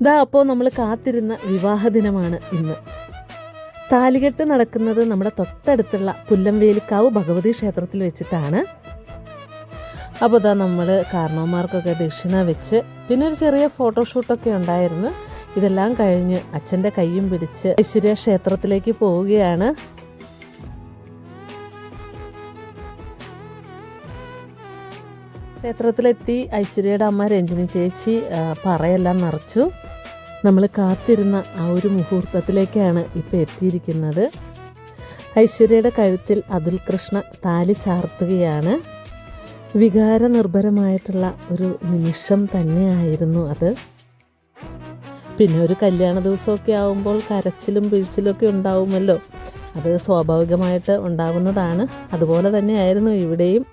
ഇതാ അപ്പോൾ നമ്മൾ കാത്തിരുന്ന വിവാഹ ദിനമാണ് ഇന്ന്. താലികെട്ട് നടക്കുന്നത് നമ്മുടെ തൊട്ടടുത്തുള്ള പുല്ലംവേലിക്കാവ് ഭഗവതി ക്ഷേത്രത്തിൽ വെച്ചിട്ടാണ്. അപ്പോൾ ഇതാ നമ്മൾ കാരണവന്മാർക്കൊക്കെ ദക്ഷിണ വെച്ച് പിന്നെ ഒരു ചെറിയ ഫോട്ടോഷൂട്ടൊക്കെ ഉണ്ടായിരുന്നു. ഇതെല്ലാം കഴിഞ്ഞ് അച്ഛന്റെ കൈയും പിടിച്ച് ഐശ്വര്യ ക്ഷേത്രത്തിലേക്ക് പോവുകയാണ്. ക്ഷേത്രത്തിലെത്തി ഐശ്വര്യയുടെ അമ്മ രഞ്ജിനി ചേച്ചി പറയെല്ലാം നിറച്ചു. നമ്മൾ കാത്തിരുന്ന ആ ഒരു മുഹൂർത്തത്തിലേക്കാണ് ഇപ്പോൾ എത്തിയിരിക്കുന്നത്. ഐശ്വര്യയുടെ കഴുത്തിൽ അതുൽ കൃഷ്ണ താലി ചാർത്തുകയാണ്. വികാരനിർഭരമായിട്ടുള്ള ഒരു നിമിഷം തന്നെയായിരുന്നു അത്. പിന്നെ ഒരു കല്യാണ ദിവസമൊക്കെ ആവുമ്പോൾ കരച്ചിലും പിഴിച്ചിലും ഒക്കെ ഉണ്ടാവുമല്ലോ. അത് സ്വാഭാവികമായിട്ട് ഉണ്ടാകുന്നതാണ് അതുപോലെ തന്നെയായിരുന്നു ഇവിടെയും.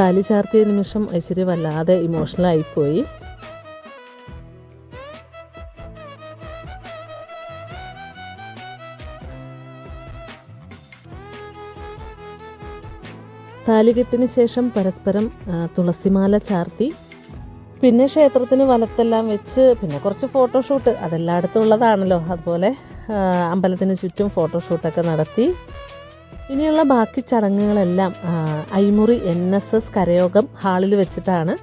താലി ചാർത്തിയ നിമിഷം ഐശ്വര്യ വല്ലാതെ ഇമോഷണൽ ആയിപ്പോയി. താലികെട്ടിന് ശേഷം പരസ്പരം തുളസിമാല ചാർത്തി. പിന്നെ ക്ഷേത്രത്തിന് വലത്തെല്ലാം വെച്ച് പിന്നെ കുറച്ച് ഫോട്ടോഷൂട്ട് അതെല്ലായിടത്തും ഉള്ളതാണല്ലോ. അതുപോലെ അമ്പലത്തിന് ചുറ്റും ഫോട്ടോഷൂട്ടൊക്കെ നടത്തി. ഇനിയുള്ള ബാക്കി ചടങ്ങുകളെല്ലാം അയിമുറി എൻ എസ് എസ് കരയോഗം ഹാളിൽ വെച്ചിട്ടാണ്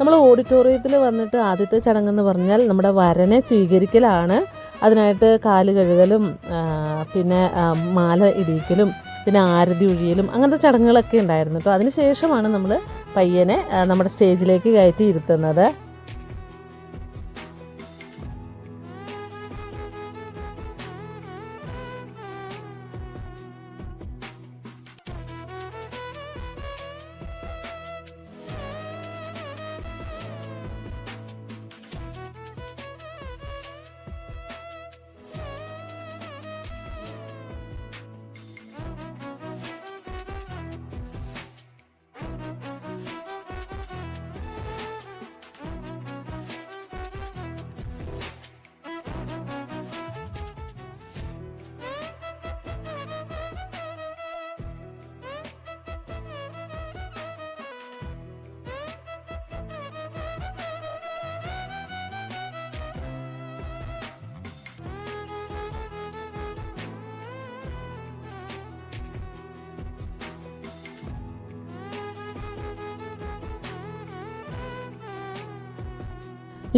നമ്മൾ ഓഡിറ്റോറിയത്തിൽ വന്നിട്ട് ആദ്യത്തെ ചടങ്ങെന്ന് പറഞ്ഞാൽ നമ്മുടെ വരനെ സ്വീകരിക്കലാണ്. അതിനായിട്ട് കാൽ കഴുകലും പിന്നെ മാല ഇടിയിക്കലും പിന്നെ ആരതി ഒഴിയലും അങ്ങനത്തെ ചടങ്ങുകളൊക്കെ ഉണ്ടായിരുന്നു കേട്ടോ. അതിനുശേഷമാണ് നമ്മൾ പയ്യനെ നമ്മുടെ സ്റ്റേജിലേക്ക് കയറ്റി ഇരുത്തുന്നത്.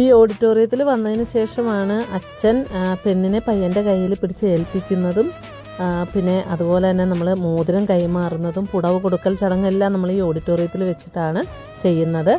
ഈ ഓഡിറ്റോറിയത്തിൽ വന്നതിന് ശേഷമാണ് അച്ഛൻ പെണ്ണിനെ പയ്യന്റെ കയ്യിൽ പിടിച്ച് ഏൽപ്പിക്കുന്നതും പിന്നെ അതുപോലെ തന്നെ നമ്മൾ മോതിരം കൈമാറുന്നതും പുടവ് കൊടുക്കൽ ചടങ്ങെല്ലാം നമ്മൾ ഈ ഓഡിറ്റോറിയത്തിൽ വെച്ചിട്ടാണ് ചെയ്യുന്നത്.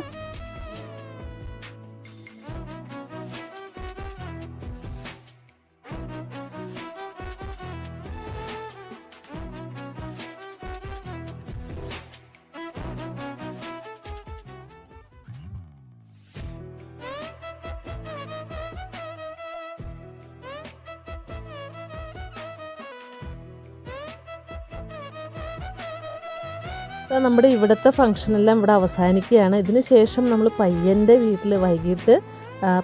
നമ്മുടെ ഇവിടുത്തെ ഫംഗ്ഷനെല്ലാം ഇവിടെ അവസാനിക്കുകയാണ്. ഇതിന് ശേഷം നമ്മൾ പയ്യന്റെ വീട്ടിൽ വൈകിട്ട്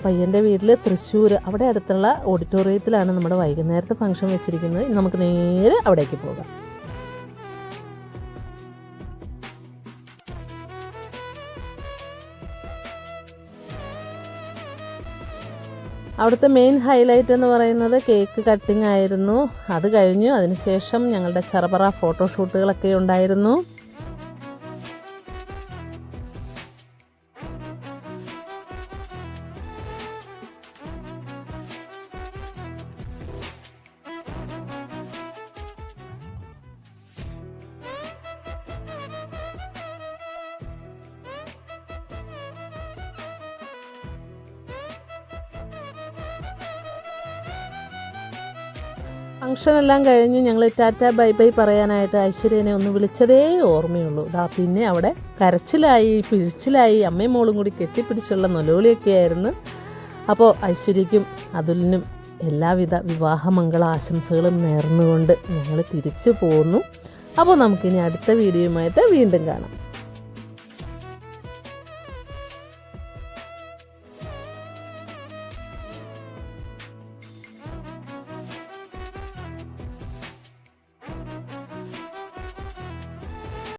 പയ്യന്റെ വീട്ടിൽ തൃശ്ശൂർ അവിടെ അടുത്തുള്ള ഓഡിറ്റോറിയത്തിലാണ് നമ്മുടെ വൈകുന്നേരത്തെ ഫംഗ്ഷൻ വെച്ചിരിക്കുന്നത്. നമുക്ക് നേരെ അവിടേക്ക് പോകാം. അവിടുത്തെ മെയിൻ ഹൈലൈറ്റ് എന്ന് പറയുന്നത് കേക്ക് കട്ടിംഗ് ആയിരുന്നു. അത് കഴിഞ്ഞു. അതിനുശേഷം ഞങ്ങളുടെ ചെറപറ ഫോട്ടോഷൂട്ടുകളൊക്കെ ഉണ്ടായിരുന്നു. ഫംഗ്ഷൻ എല്ലാം കഴിഞ്ഞ് ഞങ്ങൾ ടാറ്റ ബൈ ബൈ പറയാനായിട്ട് ഐശ്വര്യനെ ഒന്ന് വിളിച്ചതേ ഓർമ്മയുള്ളൂ. ദാ പിന്നെ അവിടെ കരച്ചിലായി പിഴിച്ചിലായി അമ്മയും മോളും കൂടി കെട്ടിപ്പിടിച്ചുള്ള നൊലോളിയൊക്കെ ആയിരുന്നു. അപ്പോൾ ഐശ്വര്യയ്ക്കും അതുലിനും എല്ലാവിധ വിവാഹമംഗള ആശംസകളും നേർന്നുകൊണ്ട് ഞങ്ങൾ തിരിച്ചു പോന്നു. അപ്പോൾ നമുക്കിനി അടുത്ത വീഡിയോയുമായിട്ട് വീണ്ടും കാണാം.